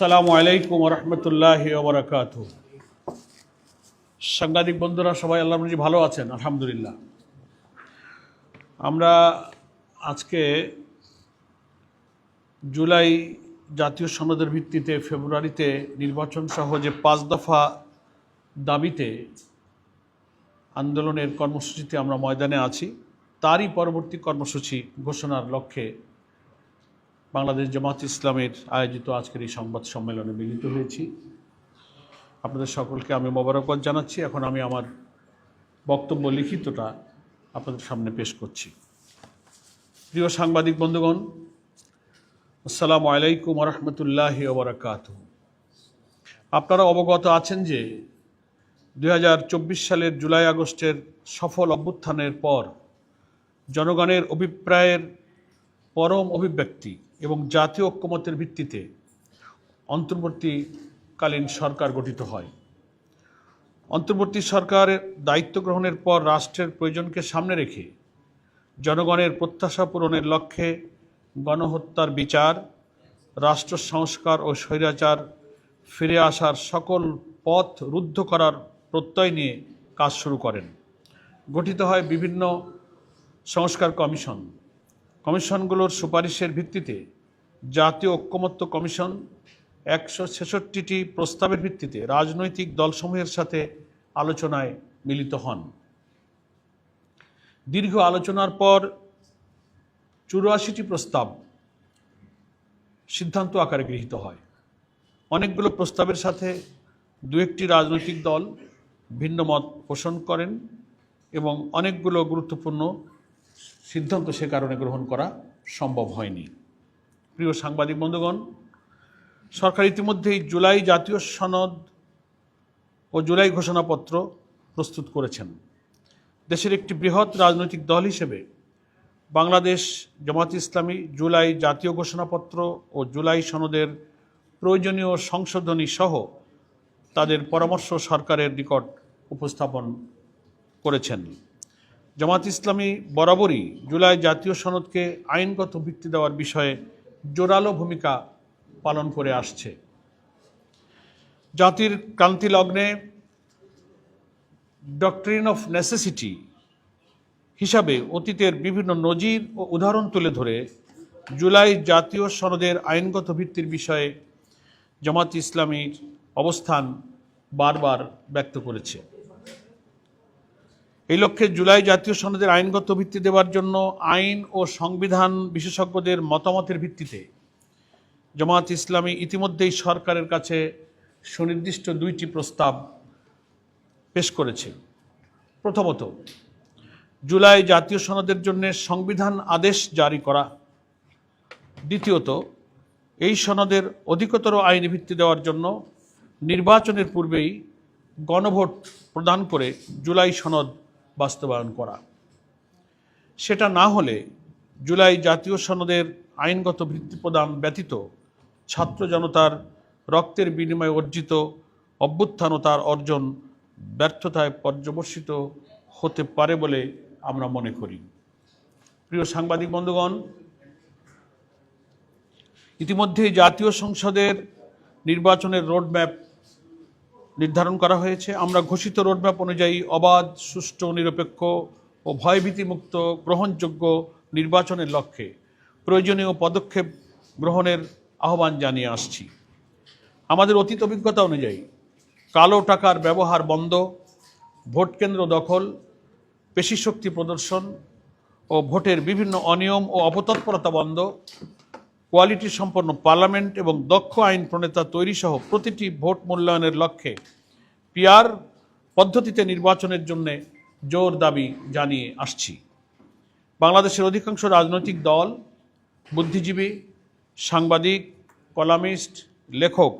আসসালামু আলাইকুম রহমতুল্লাহ ওবরাকাত সাংবাদিক বন্ধুরা, সবাই আল্লাহ রজি ভালো আছেন? আলহামদুলিল্লাহ। আমরা আজকে জুলাই জাতীয় সনদের ভিত্তিতে ফেব্রুয়ারিতে নির্বাচন সহ যে পাঁচ দফা দাবিতে আন্দোলনের কর্মসূচিতে আমরা ময়দানে আছি, তারই পরবর্তী কর্মসূচি ঘোষণার লক্ষ্যে বাংলাদেশ জামাত ইসলামের আয়োজিত আজকের এই সংবাদ সম্মেলনে মিলিত হয়েছি। আপনাদের সকলকে আমি মোবারকবাদ জানাচ্ছি। এখন আমি আমার বক্তব্য লিখিতটা আপনাদের সামনে পেশ করছি। প্রিয় সাংবাদিক বন্ধুগণ, আসসালামু আলাইকুম রহমতুল্লাহ ওবরাকাত আপনারা অবগত আছেন যে দু হাজার চব্বিশ সালের জুলাই আগস্টের সফল অভ্যুত্থানের পর জনগণের অভিপ্রায়ের পরম অভিব্যক্তি এবং জাতীয় ঐক্যমতের ভিত্তিতে অন্তর্বর্তীকালীন সরকার গঠিত হয়। অন্তর্বর্তী সরকারের দায়িত্ব গ্রহণের পর রাষ্ট্রের প্রয়োজনকে সামনে রেখে জনগণের প্রত্যাশা পূরণের লক্ষ্যে গণহত্যার বিচার, রাষ্ট্র সংস্কার ও স্বৈরাচার ফিরে আসার সকল পথ রুদ্ধ করার প্রত্যয় নিয়ে কাজ শুরু করেন। গঠিত হয় বিভিন্ন সংস্কার কমিশন। কমিশনগুলোর সুপারিশের ভিত্তিতে জাতীয় ঐক্যমত্য কমিশন একশো ছেষট্টিটি প্রস্তাবের ভিত্তিতে রাজনৈতিক দলসমূহের সাথে আলোচনায় মিলিত হন। দীর্ঘ আলোচনার পর চুরাশিটি প্রস্তাব সিদ্ধান্ত আকারে গৃহীত হয়। অনেকগুলো প্রস্তাবের সাথে দু একটি রাজনৈতিক দল ভিন্ন মত পোষণ করেন এবং অনেকগুলো গুরুত্বপূর্ণ সিদ্ধান্ত সে কারণে গ্রহণ করা সম্ভব হয়নি। প্রিয় সাংবাদিক বন্ধুগণ, সরকার ইতিমধ্যেই জুলাই জাতীয় সনদ ও জুলাই ঘোষণাপত্র প্রস্তুত করেছেন। দেশের একটি বৃহৎ রাজনৈতিক দল হিসেবে বাংলাদেশ জামাত ইসলামী জুলাই জাতীয় ঘোষণাপত্র ও জুলাই সনদের প্রয়োজনীয় সংশোধনী সহ তাদের পরামর্শ সরকারের নিকট উপস্থাপন করেছেন। জামাত ইসলামী বরাবরই জুলাই জাতীয় সনদকে আইনগত ভিত্তি দেওয়ার বিষয়ে জোরালো ভূমিকা পালন করে আসছে। জাতির ক্রান্তি লগ্নে ডক্ট্রিন অফ নেসেসিটি হিসাবে অতীতের বিভিন্ন নজির ও উদাহরণ তুলে ধরে জুলাই জাতীয় সনদের আইনগত ভিত্তির বিষয়ে জামাত ইসলামীর অবস্থান বারবার ব্যক্ত করেছে। এই লক্ষ্যে জুলাই জাতীয় সনদের আইনগত ভিত্তি দেওয়ার জন্য আইন ও সংবিধান বিশেষজ্ঞদের মতামতের ভিত্তিতে জামাত ইসলামী ইতিমধ্যেই সরকারের কাছে সুনির্দিষ্ট দুইটি প্রস্তাব পেশ করেছে। প্রথমত, জুলাই জাতীয় সনদের জন্য সংবিধান আদেশ জারি করা। দ্বিতীয়ত, এই সনদের অধিকতর আইনি ভিত্তি দেওয়ার জন্য নির্বাচনের পূর্বেই গণভোট প্রদান করে জুলাই সনদ বাস্তবায়ন করা। সেটা না হলে জুলাই জাতীয় সনদের আইনগত ভিত্তি প্রদান ব্যতীত ছাত্র জনতার রক্তের বিনিময়ে অর্জিত অভ্যুত্থান তার অর্জন ব্যর্থতায় পর্যবসিত হতে পারে বলে আমরা মনে করি। প্রিয় সাংবাদিক বন্ধুগণ, ইতিমধ্যেই জাতীয় সংসদের নির্বাচনের রোডম্যাপ নির্ধারণ করা হয়েছে। আমরা ঘোষিত রোডম্যাপ অনুযায়ী অবাধ, সুষ্ঠু, নিরপেক্ষ ও ভয়ভীতিমুক্ত গ্রহণযোগ্য নির্বাচনের লক্ষ্যে প্রয়োজনীয় পদক্ষেপ গ্রহণের আহ্বান জানিয়ে আসছি। আমাদের অতীত অভিজ্ঞতা অনুযায়ী কালো টাকার ব্যবহার বন্ধ, ভোট কেন্দ্র দখল, পেশিশক্তি প্রদর্শন ও ভোটের বিভিন্ন অনিয়ম ও অপতৎপরতা বন্ধ কোয়ালিটি সম্পন্ন পার্লামেন্ট এবং দক্ষ আইন প্রণেতা তৈরি সহ প্রতিটি ভোট মূল্যায়নের লক্ষ্যে পিয়ার পদ্ধতিতে নির্বাচনের জন্য জোর দাবি জানিয়ে আসছি। বাংলাদেশের অধিকাংশ রাজনৈতিক দল বুদ্ধিজীবী, সাংবাদিক, কলামিস্ট, লেখক,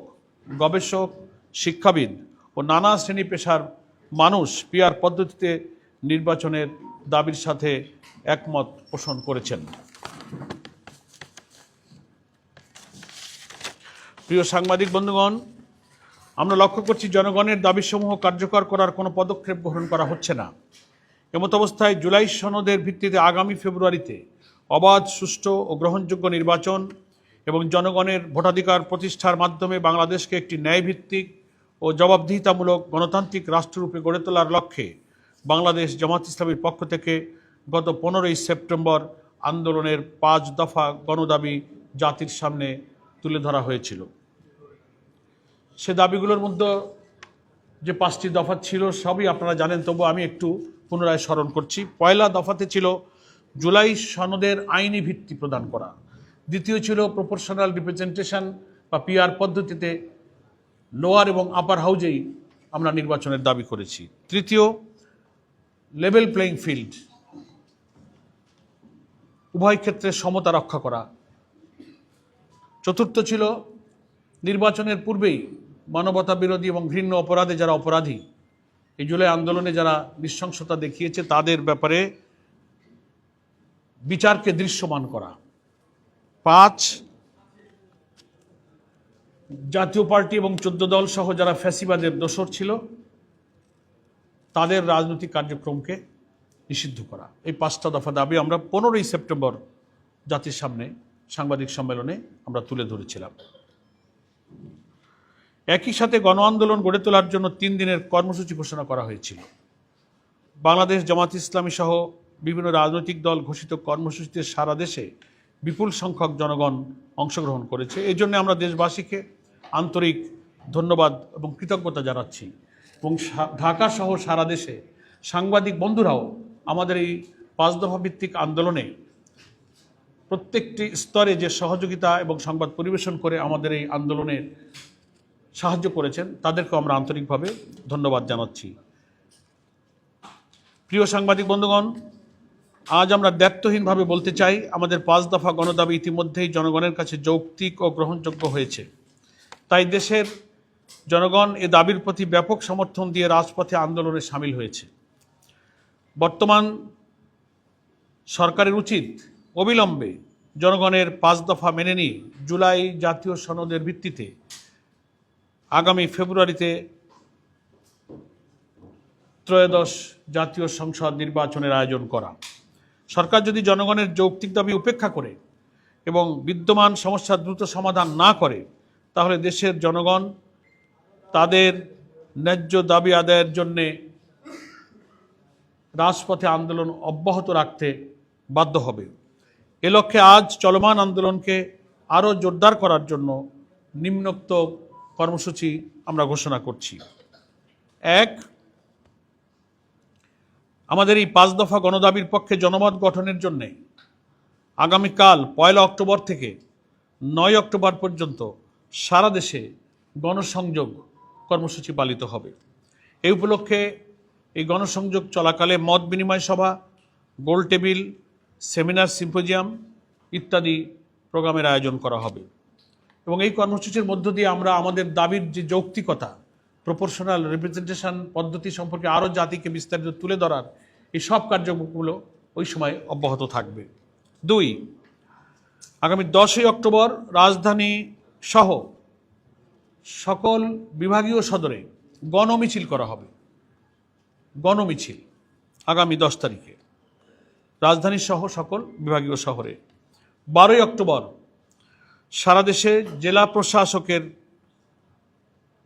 গবেষক, শিক্ষাবিদ ও নানা শ্রেণি পেশার মানুষ পিয়ার পদ্ধতিতে নির্বাচনের দাবির সাথে একমত পোষণ করেছেন। প্রিয় সাংবাদিক বন্ধুগণ, আমরা লক্ষ্য করছি জনগণের দাবিসমূহ কার্যকর করার কোনো পদক্ষেপ গ্রহণ করা হচ্ছে না। এমত অবস্থায় জুলাই সনদের ভিত্তিতে আগামী ফেব্রুয়ারিতে অবাধ, সুষ্ঠু ও গ্রহণযোগ্য নির্বাচন এবং জনগণের ভোটাধিকার প্রতিষ্ঠার মাধ্যমে বাংলাদেশকে একটি ন্যায়ভিত্তিক ও জবাবদিহিতামূলক গণতান্ত্রিক রাষ্ট্ররূপে গড়ে তোলার লক্ষ্যে বাংলাদেশ জামাত ইসলামীর পক্ষ থেকে গত পনেরোই সেপ্টেম্বর আন্দোলনের পাঁচ দফা গণদাবি জাতির সামনে তুলে ধরা হয়েছিল। সে দাবিগুলোর মধ্যে যে পাঁচটি দফা ছিল, সবই আপনারা জানেন তবু আমি একটু পুনরায় স্মরণ করছি। পয়লা দফাতে ছিল জুলাই সনদের আইনি ভিত্তি প্রদান করা। দ্বিতীয় ছিল প্রপোর্শনাল রিপ্রেজেন্টেশন বা পিআর পদ্ধতিতে লোয়ার এবং আপার হাউজেই আমরা নির্বাচনের দাবি করেছি। তৃতীয় লেভেল প্লেইং ফিল্ড উভয় ক্ষেত্রে সমতা রক্ষা করা। চতুর্থ ছিল নির্বাচনের পূর্বেই মানবতা বিরোধী এবং ঘৃণ্য অপরাধে যারা অপরাধী, এই জুলাই আন্দোলনে যারা নৃশংসতা দেখিয়েছে, তাদের ব্যাপারে বিচারকে দৃশ্যমান করা। পাঁচ, জাতীয় পার্টি এবং চোদ্দ দল সহ যারা ফ্যাসিবাদের দোসর ছিল, তাদের রাজনৈতিক কার্যক্রমকে নিষিদ্ধ করা। এই পাঁচটা দফা দাবি আমরা পনেরোই সেপ্টেম্বর জাতির সামনে সাংবাদিক সম্মেলনে আমরা তুলে ধরেছিলাম। একই সাথে গণ আন্দোলন গড়ে তোলার জন্য তিন দিনের কর্মসূচি ঘোষণা করা হয়েছিল। বাংলাদেশ জামাত ইসলামী সহ বিভিন্ন রাজনৈতিক দল ঘোষিত কর্মসূচিতে সারা দেশে বিপুল সংখ্যক জনগণ অংশগ্রহণ করেছে। এই জন্য আমরা দেশবাসীকে আন্তরিক ধন্যবাদ এবং কৃতজ্ঞতা জানাচ্ছি এবং ঢাকা সহ সারা দেশে সাংবাদিক বন্ধুরাও আমাদের এই পাঁচ দফা ভিত্তিক আন্দোলনে প্রত্যেকটি স্তরে যে সহযোগিতা এবং সংবাদ পরিবেশন করে আমাদের এই আন্দোলনের সাহায্য করেছেন, তাদেরকেও আমরা আন্তরিকভাবে ধন্যবাদ জানাচ্ছি। প্রিয় সাংবাদিক বন্ধুগণ, আজ আমরা দ্ব্যর্থহীনভাবে বলতে চাই, আমাদের পাঁচ দফা গণদাবি ইতিমধ্যেই জনগণের কাছে যৌক্তিক ও গ্রহণযোগ্য হয়েছে। তাই দেশের জনগণ এ দাবির প্রতি ব্যাপক সমর্থন দিয়ে রাজপথে আন্দোলনে সামিল হয়েছে। বর্তমান সরকারের উচিত অবিলম্বে জনগণের পাঁচ দফা মেনে নিয়ে জুলাই জাতীয় সনদের ভিত্তিতে আগামী ফেব্রুয়ারিতে ত্রয়োদশ জাতীয় সংসদ নির্বাচনের আয়োজন করা। সরকার যদি জনগণের যৌক্তিক দাবি উপেক্ষা করে এবং বিদ্যমান সমস্যার দ্রুত সমাধান না করে, তাহলে দেশের জনগণ তাদের ন্যায্য দাবি আদায়ের জন্যে রাজপথে আন্দোলন অব্যাহত রাখতে বাধ্য হবে। এ লক্ষ্যে আজ চলমান আন্দোলনকে আরও জোরদার করার জন্য নিম্নোক্ত কর্মসূচি আমরা ঘোষণা করছি। এক, আমাদের এই পাঁচ দফা গণদাবির পক্ষে জনমত গঠনের জন্যে আগামীকাল পয়লা অক্টোবর থেকে নয় অক্টোবর পর্যন্ত সারা দেশে গণসংযোগ কর্মসূচি পালিত হবে। এই উপলক্ষে এই গণসংযোগ চলাকালে মত বিনিময় সভা, গোল টেবিল, সেমিনার, সিম্পোজিয়াম ইত্যাদি প্রোগ্রামের আয়োজন করা হবে। এবং এই কর্মসূচির মধ্য দিয়ে আমরা আমাদের দাবির যে যৌক্তিকতা প্রপোর্শনাল রিপ্রেজেন্টেশন পদ্ধতি সম্পর্কে আরও জাতিকে বিস্তারিত তুলে ধরার এই সব কার্যক্রমগুলো ওই সময় অব্যাহত থাকবে। দুই, আগামী দশই অক্টোবর রাজধানী সহ সকল বিভাগীয় সদরে গণমিছিল করা হবে। গণমিছিল আগামী দশ তারিখে। রাজধানী সহ সকল বিভাগীয় শহরে। বারোই অক্টোবর সারা দেশে জেলা প্রশাসকের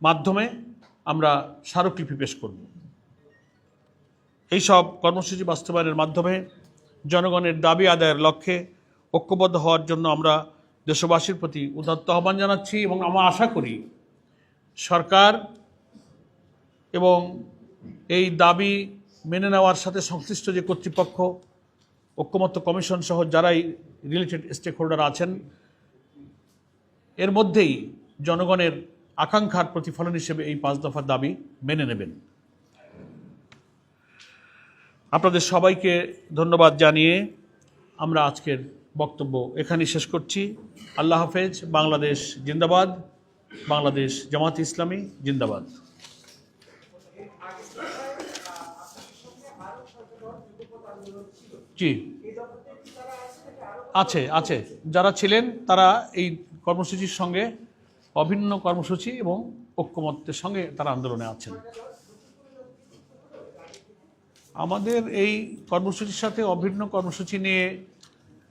মাধ্যমে আমরা স্মারকলিপি পেশ করব। এইসব কর্মসূচি বাস্তবায়নের মাধ্যমে জনগণের দাবি আদায়ের লক্ষ্যে ঐক্যবদ্ধ হওয়ার জন্য আমরা দেশবাসীর প্রতি উদাত্ত আহ্বান জানাচ্ছি এবং আমরা আশা করি সরকার এবং এই দাবি মেনে নেওয়ার সাথে সংশ্লিষ্ট যে কর্তৃপক্ষ, ঐক্যমত্য কমিশন সহ যারাই রিলেটেড স্টেক হোল্ডার আছেন এর মধ্যেই জনগণের আকাঙ্ক্ষার প্রতিফলন হিসেবে এই পাঁচ দফার দাবি মেনে নেবেন। আপনাদের সবাইকে ধন্যবাদ জানিয়ে আমরা আজকের বক্তব্য এখানেই শেষ করছি। আল্লাহ হাফেজ। বাংলাদেশ জিন্দাবাদ। বাংলাদেশ জামাত ইসলামী জিন্দাবাদ। জি। আছে আছে। যারা ছিলেন তারা এই কর্মসূচির সঙ্গে অভিন্ন কর্মসূচি এবং ঐক্যমত্যের সঙ্গে তারা আন্দোলনে আছেন। আমাদের এই কর্মসূচির সাথে অভিন্ন কর্মসূচি নিয়ে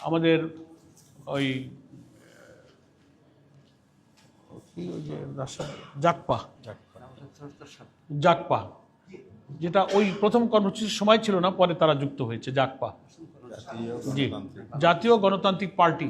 আমাদের ওই জাকপা জাকপা যেটা ওই প্রথম কর্মসূচির সময় ছিল না, পরে তারা যুক্ত হয়েছে জাকপা জি। জাতীয় গণতান্ত্রিক পার্টি।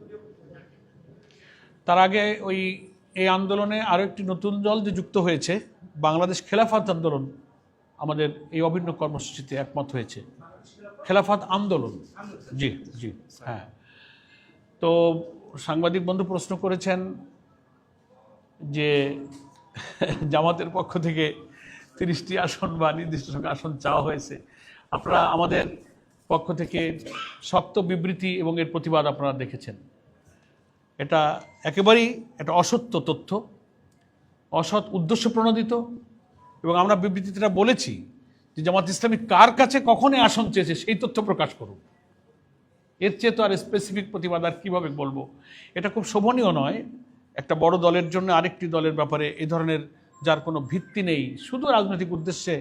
তার আগে ওই এই আন্দোলনে আরও একটি নতুন দল যে যুক্ত হয়েছে, বাংলাদেশ খেলাফত আন্দোলন, আমাদের এই অভিন্ন কর্মসূচিতে একমত হয়েছে। খেলাফত আন্দোলন। জি জি হ্যাঁ। তো সাংবাদিক বন্ধু প্রশ্ন করেছেন যে জামাতের পক্ষ থেকে তিরিশটি আসন বা নির্দিষ্ট সংখ্যা আসন চাওয়া হয়েছে। আপনারা আমাদের পক্ষ থেকে শক্ত বিবৃতি এবং এর প্রতিবাদ আপনারা দেখেছেন। এটা একেবারেই একটা অসত্য তথ্য, অসৎ উদ্দেশ্য প্রণোদিত এবং আমরা বিবৃতিতে এটা বলেছি যে জামাত ইসলামী কার কাছে কখনই আসন চেয়েছে সেই তথ্য প্রকাশ করুন এর চেয়ে তো আর স্পেসিফিক প্রতিবাদ আর কীভাবে বলব? এটা খুব শোভনীয় নয়। একটা বড় দলের জন্য আরেকটি দলের ব্যাপারে এই ধরনের যার কোনো ভিত্তি নেই, শুধু রাজনৈতিক উদ্দেশ্যে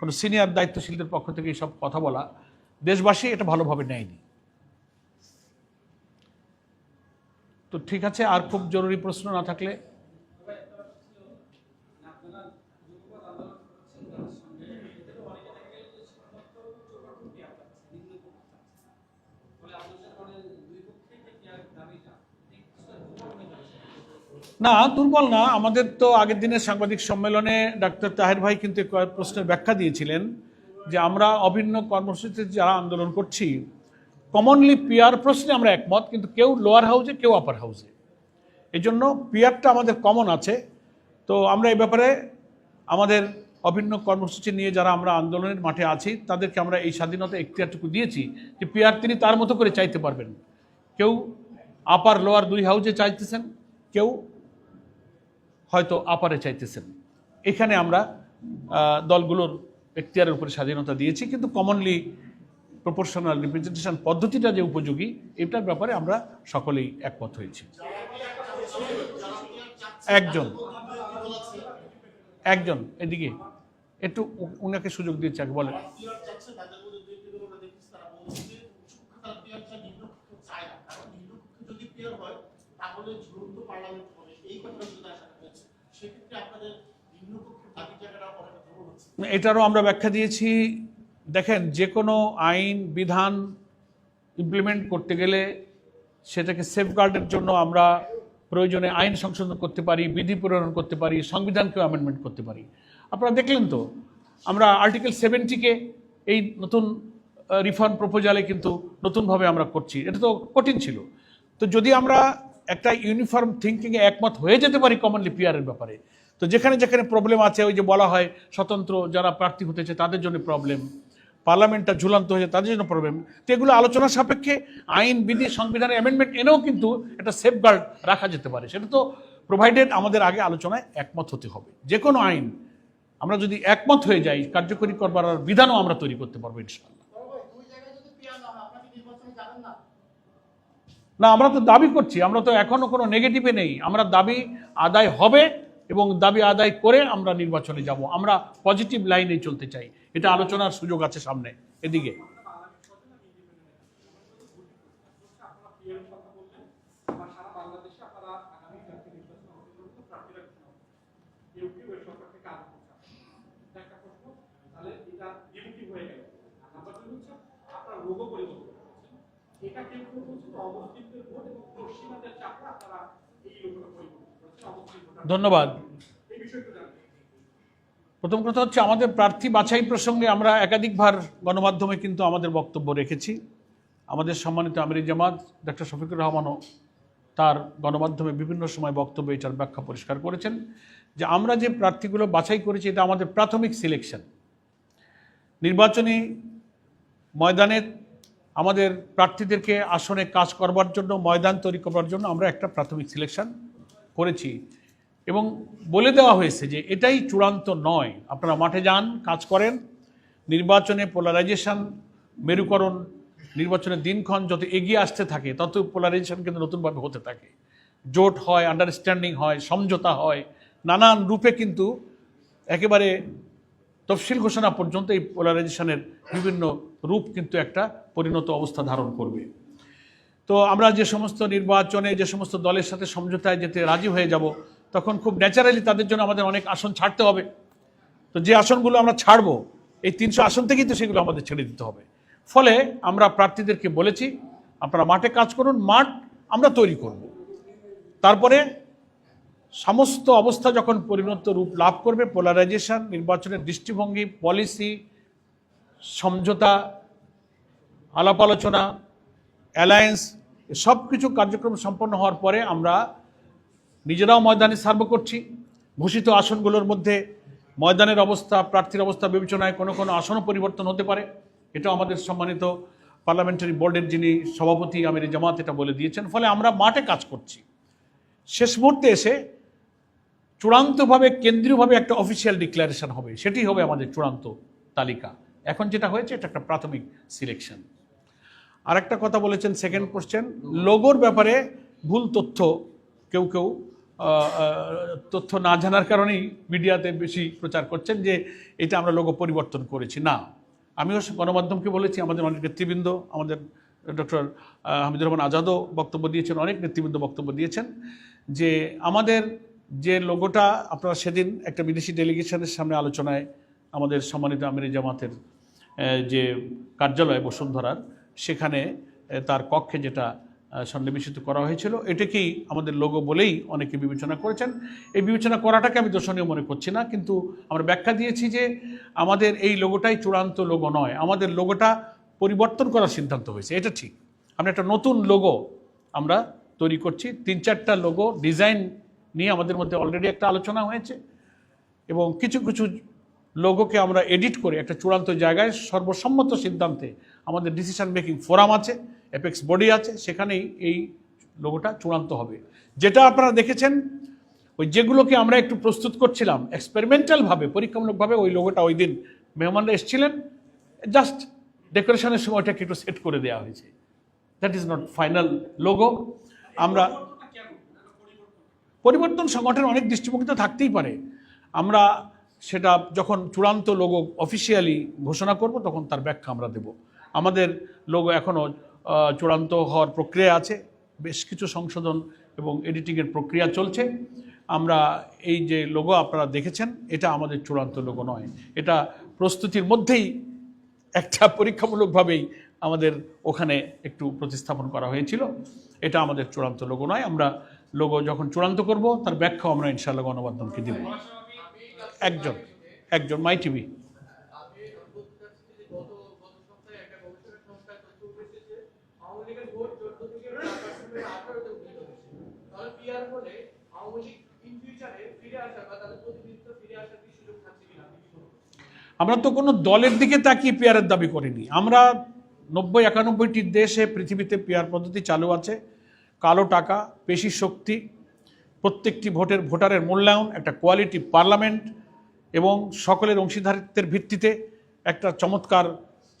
কোনো সিনিয়র দায়িত্বশীলদের পক্ষ থেকে এই সব কথা বলা, দেশবাসী এটা ভালোভাবে নেয়নি। তো ঠিক আছে, আর খুব জরুরি প্রশ্ন না থাকলে। না, দুর্বল না। আমাদের তো আগের দিনের সাংবাদিক সম্মেলনে ডাক্তার তাহের ভাই কিন্তু প্রশ্নের ব্যাখ্যা দিয়েছিলেন যে আমরা অভিন্ন কর্মসূচিতে যারা আন্দোলন করছি কমনলি পিয়ার প্রশ্নে আমরা একমত, কিন্তু কেউ লোয়ার হাউসে কেউ আপার হাউসে এই জন্য পিয়ারটা আমাদের কমন আছে। তো আমরা এই ব্যাপারে আমাদের অভিন্ন কর্মসূচি নিয়ে যারা আমরা আন্দোলনের মাঠে আছি, তাদেরকে আমরা এই স্বাধীনতা এখতিয়ারটুকু দিয়েছি যে পিয়ার তিনি তার মতো করে চাইতে পারবেন। কেউ আপার লোয়ার দুই হাউসে চাইতেছেন, কেউ হয়তো আপারে চাইতেছেন। এখানে আমরা দলগুলোর এখতিয়ারের উপরে স্বাধীনতা দিয়েছি, কিন্তু কমনলি প্রপোর্শনাল রিপ্রেজেন্টেশন পদ্ধতিটা যে উপযোগী এটার ব্যাপারে আমরা সকলেই একমত হয়েছি। একজন। একজন এদিকে। একটু উনাকে সুযোগ দিয়েছে আগে বলেন। এটারও আমরা ব্যাখ্যা দিয়েছি। দেখেন যে কোনো আইন, বিধান ইমপ্লিমেন্ট করতে গেলে সেটাকে সেফগার্ডের জন্য আমরা প্রয়োজনে আইন সংশোধন করতে পারি, বিধি প্রণয়ন করতে পারি, সংবিধানকেও অ্যামেন্ডমেন্ট করতে পারি। আপনারা দেখলেন তো, আমরা আর্টিকেল সেভেন্টিকে এই নতুন রিফর্ম প্রপোজালে কিন্তু নতুনভাবে আমরা করছি। এটা তো কঠিন ছিল। তো যদি আমরা একটা ইউনিফর্ম থিঙ্কিংয়ে একমত হয়ে যেতে পারি কমনলি পিয়ারের ব্যাপারে, তো যেখানে যেখানে প্রবলেম আছে, ওই যে বলা হয় স্বতন্ত্র যারা প্রার্থী হতেছে তাদের জন্য প্রবলেম পার্লামেন্টটা ঝুলন্ত হয়েছে তাদের জন্য প্রবলেম তো এগুলো আলোচনা সাপেক্ষে আইন, বিধি সংবিধানের অ্যামেন্ডমেন্ট এনেও কিন্তু একটা সেফগার্ড রাখা যেতে পারে। সেটা তো প্রোভাইডেড আমাদের আগে আলোচনায় একমত হতে হবে। যে কোনো আইন, আমরা যদি একমত হয়ে যাই, কার্যকরী করবার বিধানও আমরা তৈরি করতে পারব ইনশাল্লাহ না হয় আমরা তো দাবি করছি, আমরা তো এখনও কোনো নেগেটিভে নেই। আমরা দাবি আদায় হবে এবং দাবি আদায় করে আমরা নির্বাচনে যাব। আমরা পজিটিভ লাইনে চলতে চাই। এটা আলোচনার সুযোগ আছে সামনে। এদিকে। এটা কেউ ভোট এবং পশ্চিমাদের চাপে আপনারা এই লোগোটা পরিবর্তন ধন্যবাদ। প্রথম কথা হচ্ছে আমাদের প্রার্থী বাছাই প্রসঙ্গে আমরা একাধিকবার গণমাধ্যমে কিন্তু আমাদের বক্তব্য রেখেছি। আমাদের সম্মানিত আমির জামাত ডক্টর শফিকুর রহমানও তার গণমাধ্যমে বিভিন্ন সময় বক্তব্য এটার ব্যাখ্যা পরিষ্কার করেছেন যে আমরা যে প্রার্থীগুলো বাছাই করেছি, এটা আমাদের প্রাথমিক সিলেকশন। নির্বাচনী ময়দানে আমাদের প্রার্থীদেরকে আসনে কাজ করবার জন্য, ময়দান তৈরি করবার জন্য আমরা একটা প্রাথমিক সিলেকশন করেছি। এবং বলে দেওয়া হয়েছে যে এটাই চূড়ান্ত নয়। আপনারা মাঠে যান, কাজ করেন। নির্বাচনে পোলারাইজেশন মেরুকরণ, নির্বাচনের দিনক্ষণ যত এগিয়ে আসতে থাকে, তত পোলারাইজেশন কিন্তু নতুনভাবে হতে থাকে। জোট হয় আন্ডারস্ট্যান্ডিং হয়, সমঝোতা হয়, নানান রূপে কিন্তু একেবারে তফসিল ঘোষণা পর্যন্ত এই পোলারাইজেশনের বিভিন্ন রূপ কিন্তু একটা পরিণত অবস্থা ধারণ করবে। তো আমরা যে সমস্ত নির্বাচনে, যে সমস্ত দলের সাথে সমঝোতায় যেতে রাজি হয়ে যাব, তখন খুব ন্যাচারালি তাদের জন্য আমাদের অনেক আসন ছাড়তে হবে। তো যে আসনগুলো আমরা ছাড়বো, এই তিনশো আসন থেকেই তো সেগুলো আমাদের ছেড়ে দিতে হবে। ফলে আমরা প্রার্থীদেরকে বলেছি, আপনারা মাঠে কাজ করুন, মাঠ আমরা তৈরি করব। তারপরে সমস্ত অবস্থা যখন পরিণত রূপ লাভ করবে পোলারাইজেশন নির্বাচনের দৃষ্টিভঙ্গি পলিসি সমঝোতা আলাপ আলোচনা অ্যালায়েন্স সব কিছু কার্যক্রম সম্পন্ন হওয়ার পরে আমরা নিজেরাও ময়দানে সার্ভ করছি। ঘোষিত আসনগুলোর মধ্যে ময়দানের অবস্থা, প্রার্থীর অবস্থা বিবেচনায় কোনো কোনো আসনও পরিবর্তন হতে পারে। এটা আমাদের সম্মানিত পার্লামেন্টারি বোর্ডের যিনি সভাপতি আমির জামাত এটা বলে দিয়েছেন। ফলে আমরা মাঠে কাজ করছি। শেষ মুহূর্তে এসে চূড়ান্তভাবে, কেন্দ্রীয়ভাবে একটা অফিসিয়াল ডিক্লারেশন হবে। সেটি হবে আমাদের চূড়ান্ত তালিকা। এখন যেটা হয়েছে, এটা একটা প্রাথমিক সিলেকশন আর একটা কথা বলেছেন সেকেন্ড কোশ্চেন লোগোর ব্যাপারে ভুল তথ্য, কেউ কেউ তথ্য না জানার কারণেই মিডিয়াতে বেশি প্রচার করছেন যে এটা আমরা লোগো পরিবর্তন করেছি। না, আমিও গণমাধ্যমকে বলেছি, আমাদের অনেক নেতৃবৃন্দ, আমাদের ডক্টর হামিদুর রহমান আজাদও বক্তব্য দিয়েছেন, অনেক নেতৃবৃন্দ বক্তব্য দিয়েছেন যে আমাদের যে লোগোটা আপনারা সেদিন একটা বিদেশি ডেলিগেশনের সামনে আলোচনায় আমাদের সম্মানিত আমির জামাতের যে কার্যালয় বসুন্ধরার সেখানে তার কক্ষে যেটা সন্নিবেশিত করা হয়েছিল এটাকেই আমাদের লোগো বলেই অনেকে বিবেচনা করেছেন। এই বিবেচনা করাটাকে আমি দর্শনীয় মনে করছি না, কিন্তু আমরা ব্যাখ্যা দিয়েছি যে আমাদের এই লোগোটাই চূড়ান্ত লোগো নয়, আমাদের লোগোটা পরিবর্তন করার সিদ্ধান্ত হয়েছে, এটা ঠিক। আমরা একটা নতুন লোগো আমরা তৈরি করছি, তিন চারটা লোগো ডিজাইন নিয়ে আমাদের মধ্যে অলরেডি একটা আলোচনা হয়েছে এবং কিছু কিছু লোগোকে আমরা এডিট করে একটা চূড়ান্ত জায়গায় সর্বসম্মত সিদ্ধান্তে আমাদের ডিসিশন মেকিং ফোরাম আছে অ্যাপেক্স বডি আছে সেখানেই এই লোগোটা চূড়ান্ত হবে। যেটা আপনারা দেখেছেন ওই যেগুলোকে আমরা একটু প্রস্তুত করছিলাম এক্সপেরিমেন্টালভাবে পরীক্ষামূলকভাবে ওই লোগোটা ওই দিন মেহমানরা এসেছিলেন জাস্ট ডেকোরেশনের সময় ওটাকে একটু সেট করে দেওয়া হয়েছে। That is not final logo আমরা পরিবর্তন সংগঠনের অনেক দৃষ্টিভঙ্গি তো থাকতেই পারে। আমরা সেটা যখন চূড়ান্ত লোগো অফিসিয়ালি ঘোষণা করব, তখন তার ব্যাখ্যা আমরা দেব। আমাদের লোগো এখনও চূড়ান্ত হওয়ার প্রক্রিয়া আছে, বেশ কিছু সংশোধন এবং এডিটিংয়ের প্রক্রিয়া চলছে। আমরা এই যে লোগো আপনারা দেখেছেন, এটা আমাদের চূড়ান্ত লোগো নয়। এটা প্রস্তুতির মধ্যেই একটা পরীক্ষামূলকভাবেই আমাদের ওখানে একটু প্রতিস্থাপন করা হয়েছিল। এটা আমাদের চূড়ান্ত লোগো নয়। আমরা লোগো যখন চূড়ান্ত করব, তার ব্যাখ্যা আমরা ইনশাআল্লাহ গণমাধ্যমকে দিব। একজন একজন, মাই টিভি? আমরা তো কোনো দলের দিকে তাকিয়ে পেয়ারের দাবি করিনি আমরা নব্বই, একানব্বইটি দেশে পৃথিবীতে পেয়ার পদ্ধতি চালু আছে কালো টাকা, পেশি শক্তি, প্রত্যেকটি ভোটের, ভোটারের মূল্যায়ন, একটা কোয়ালিটি পার্লামেন্ট এবং সকলের অংশীদারিত্বের ভিত্তিতে একটা চমৎকার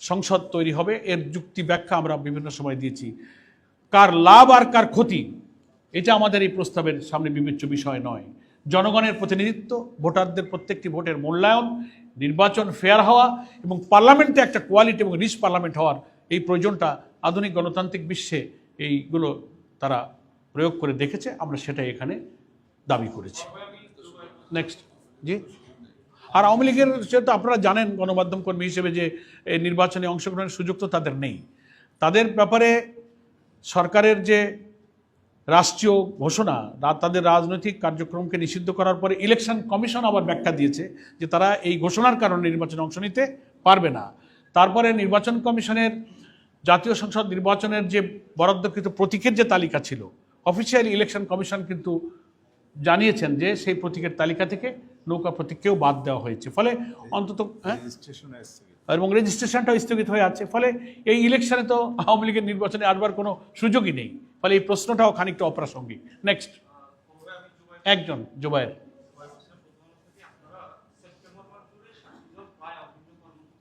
সংসদ তৈরি হবে। এর যুক্তি ব্যাখ্যা আমরা বিভিন্ন সময় দিয়েছি। কার লাভ আর কার ক্ষতি, এটা আমাদের এই প্রস্তাবের সামনে বিবেচ্য বিষয় নয়। জনগণের প্রতিনিধিত্ব, ভোটারদের প্রত্যেকটি ভোটের মূল্যায়ন, নির্বাচন ফেয়ার হওয়া এবং পার্লামেন্টে একটা কোয়ালিটি এবং রিচ পার্লামেন্ট হওয়ার এই প্রয়োজনটা আধুনিক গণতান্ত্রিক বিশ্বে এইগুলো তারা প্রয়োগ করে দেখেছে। আমরা সেটাই এখানে দাবি করেছি। নেক্সট জি? আর আওয়ামী লীগের সেটা আপনারা জানেন গণমাধ্যম কর্মী হিসেবে যে এই নির্বাচনে অংশগ্রহণের সুযোগ তো তাদের নেই। তাদের ব্যাপারে সরকারের যে রাষ্ট্রীয় ঘোষণা তাদের রাজনৈতিক কার্যক্রমকে নিষিদ্ধ করার পরে ইলেকশন কমিশন আবার ব্যাখ্যা দিয়েছে যে তারা এই ঘোষণার কারণে নির্বাচনে অংশ নিতে পারবে না। তারপরে নির্বাচন কমিশনের জাতীয় সংসদ নির্বাচনের যে বরাদ্দকৃত প্রতীকের যে তালিকা ছিল, অফিসিয়ালি ইলেকশন কমিশন কিন্তু জানিয়েছেন যে সেই প্রতীকের তালিকা থেকে নৌকা প্রতীককেও বাদ দেওয়া হয়েছে। ফলে অন্তত হ্যাঁ? এবং রেজিস্ট্রেশনটাও স্থগিত হয়ে আছে। ফলে এই ইলেকশনে তো আওয়ামী লীগের নির্বাচনে আসবার কোনো সুযোগই নেই। ফলে এই প্রশ্নটাও খানিকটা অপ্রাসঙ্গিক। নেক্সট একজন জুবাইর সেপ্টেম্বর মাস জুড়ে সাতজন প্রায় অভিন্ন কর্মসূচি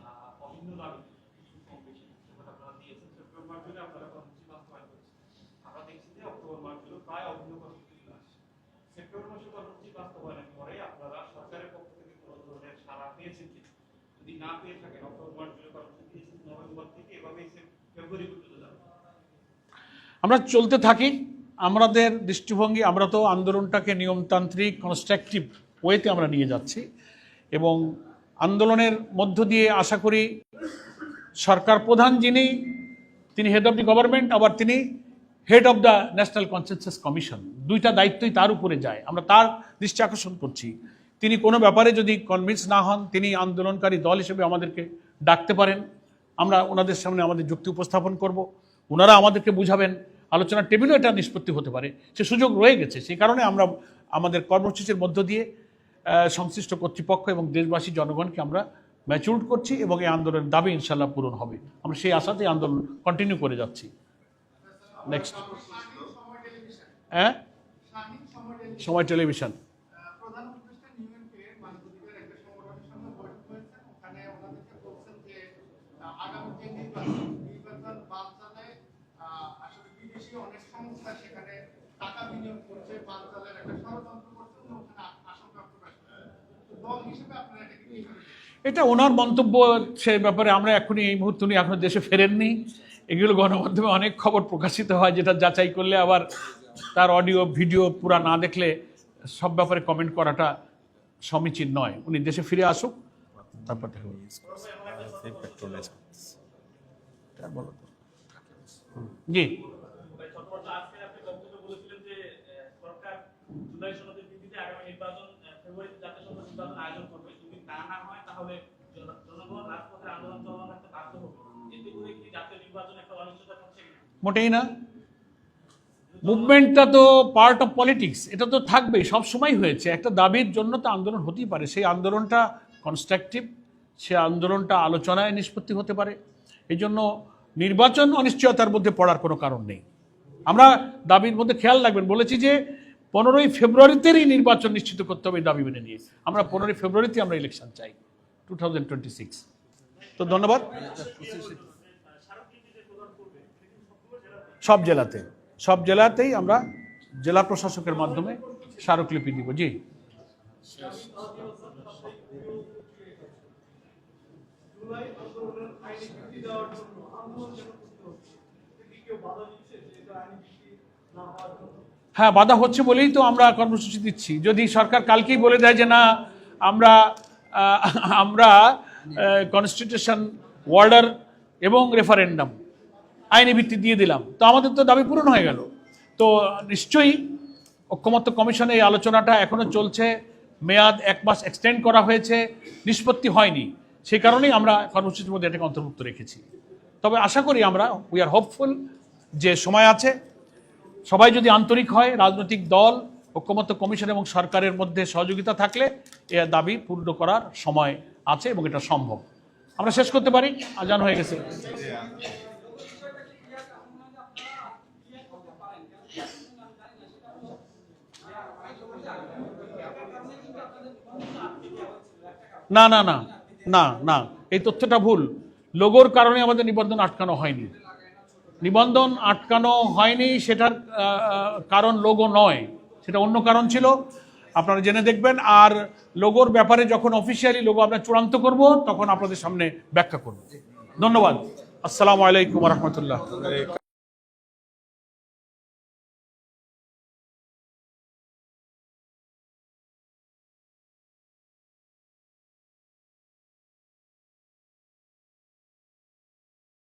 আহ, অভিন্ন দাবি কিছু কম বেশি সেটা আপনারা দিয়েছেন সেপ্টেম্বর মাস জুড়ে আপনারা কর্মসূচি বাস্তবায়ন করেছেন আমরা দেখছি যে অক্টোবর মাস জুড়ে প্রায় অভিন্ন কর্মসূচিগুলো আসছে সেপ্টেম্বর মাসে কর্মসূচি বাস্তবায়নের পরে আপনারা সরকারের পক্ষ থেকে কোনো ধরনের সাড়া পেয়েছেন কি যদি না পেয়ে থাকেন অক্টোবর মাস জুড়ে কর্মসূচি দিয়েছেন নভেম্বর থেকে এভাবেই সে ফেব্রুয়ারি পর্যন্ত যাবে আমরা চলতে থাকি, আমাদের দৃষ্টিভঙ্গি, আমরা তো আন্দোলনটাকে নিয়মতান্ত্রিক কনস্ট্রাকটিভ ওয়েতে আমরা নিয়ে যাচ্ছি এবং আন্দোলনের মধ্য দিয়ে আশা করি সরকার প্রধান যিনি, তিনি হেড অব দি গভর্নমেন্ট আবার তিনি head of the national consensus commission দুইটা দায়িত্বই তার উপরে যায়। আমরা তার দৃষ্টি আকর্ষণ করছি। তিনি কোনো ব্যাপারে যদি কনভিন্স না হন, তিনি আন্দোলনকারী দল হিসেবে আমাদেরকে ডাকতে পারেন। আমরা ওনাদের সামনে আমাদের যুক্তি উপস্থাপন করব। ওনারা আমাদেরকে বুঝাবেন আলোচনার টেবিলও এটা নিষ্পত্তি হতে পারে। সে সুযোগ রয়ে গেছে। সেই কারণে আমরা আমাদের কর্মসূচির মধ্য দিয়ে সংশ্লিষ্ট কর্তৃপক্ষ এবং দেশবাসী জনগণকে আমরা ম্যাচুরড করছি এবং এই আন্দোলনের দাবি ইনশাল্লাহ পূরণ হবে। আমরা সেই আশাতেই আন্দোলন কন্টিনিউ করে যাচ্ছি। নেক্সট হ্যাঁ? সময় টেলিভিশন সময় টেলিভিশন আহ, প্রধান উপদেষ্টা নিউইয়র্কে মানবাধিকার একটা সংগঠনের সঙ্গে বৈঠক হয়েছে ওখানে ওনাদেরকে বলছেন যে আহ, আগামী যে নির্বাচন নির্বাচন বানচালে আসলে বিদেশি অনেক সংস্থা সেখানে টাকা বিনিয়োগ করছে বানচালের একটা ষড়যন্ত্র করছে ওখানে আশঙ্কা প্রকাশ দল হিসেবে আপনারা এটাকে কি করেন? এটা ওনার মন্তব্য সে ব্যাপারে আমরা এখনই এই মুহূর্তে উনি এখনও দেশে ফেরেননি। এগুলো গণমাধ্যমে অনেক খবর প্রকাশিত হয় যেটা যাচাই করলে আবার তার অডিও ভিডিও পুরা না দেখলে সব ব্যাপারে কমেন্ট করাটা সমীচীন নয়। উনি দেশে ফিরে আসুক। তারপর জি যদি তা। কিনা মোটেই না। মুভমেন্টটা তো পার্ট অফ পলিটিক্স এটা তো থাকবেই সব সময় হয়েছে। একটা দাবির জন্য তো আন্দোলন হতেই পারে। সেই আন্দোলনটা কনস্ট্রাকটিভ সে আন্দোলনটা আলোচনায় নিষ্পত্তি হতে পারে। এই জন্য নির্বাচন অনিশ্চয়তার মধ্যে পড়ার কোনো কারণ নেই। আমরা দাবির মধ্যে খেয়াল রাখবেন, বলেছি যে পনেরোই ফেব্রুয়ারিতেই নির্বাচন নিশ্চিত করতে হবে দাবি মেনে নিয়ে। আমরা পনেরোই ফেব্রুয়ারিতে আমরা ইলেকশন চাই টু তো ধন্যবাদ। সব জেলাতে, সব জেলাতেই আমরা জেলা প্রশাসকের মাধ্যমে স্মারকলিপি দিব। জি। হ্যাঁ বাধা হচ্ছে বলেই তো আমরা কর্মসূচি দিচ্ছি। যদি সরকার কালকেই বলে দেয় যে না, আমরা আমরা কনস্টিটিউশন ওয়ার্ডার এবং রেফারেন্ডাম আইনি ভিত্তি দিয়ে দিলাম, তো আমাদের তো দাবি পূরণ হয়ে গেল। তো নিশ্চয়ই ঐক্যমত্য কমিশনে এই আলোচনাটা এখনও চলছে। মেয়াদ এক মাস এক্সটেন্ড করা হয়েছে, নিষ্পত্তি হয়নি। সেই কারণেই আমরা কর্মসূচির মধ্যে এটাকে অন্তর্ভুক্ত রেখেছি। তবে আশা করি আমরা উই আর হোপফুল যে সময় আছে। সবাই যদি আন্তরিক হয়, রাজনৈতিক দল, ঐক্যমত্য কমিশন এবং সরকারের মধ্যে সহযোগিতা থাকলে এর দাবি পূর্ণ করার সময় আছে এবং এটা সম্ভব। আমরা শেষ করতে পারি, আজান হয়ে গেছে। না না না। না না, এই তথ্যটা ভুল। লোগোর কারণে আমাদের নিবন্ধন আটকানো হয়নি। নিবন্ধন আটকানো হয়নি সেটার কারণ লোগো নয়, সেটা অন্য কারণ ছিল। আপনারা জেনে দেখবেন, আর লোগোর ব্যাপারে যখন অফিসিয়ালি লোগো আমরা চূড়ান্ত করব, তখন আপনাদের সামনে ব্যাখ্যা করব। ধন্যবাদ। আসসালামু আলাইকুম রহমতুল্লাহ।